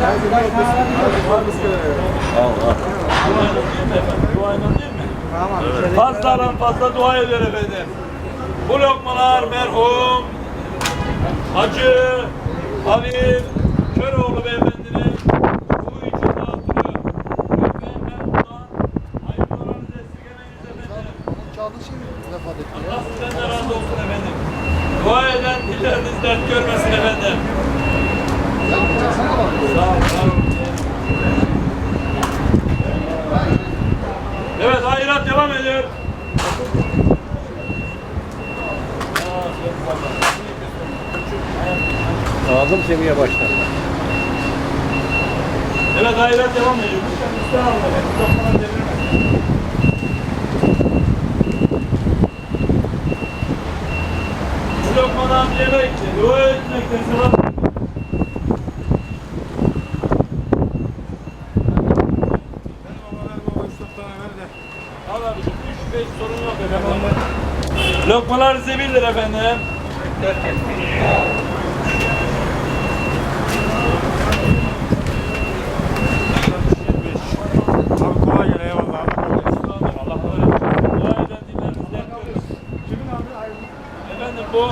Mi? Fazladan fazla dua eder efendim. Bu lokmalar merhum Hacı Halil Köroğlu beyefendinin bu için dağıtılıyor. Lütfen ben buradan hayırlarınızı esirgemeyiniz efendim. Allah sizden de razı olsun efendim. Dua eden dilleriniz dert görmesin efendim. Sağ olun. sağ olun. Evet hayrat devam ediyor. Aldım Semih'e baştan. Evet hayrat devam ediyor. Üstten efendim. Lokmalar devrilmesin. Bu lokmadan yemek, dua etmekten sevap. 3-5 sorun yok efendim. Lokmalar zebildir efendim. Abi kolay gele eyvallah. Allah öğretsin. Dua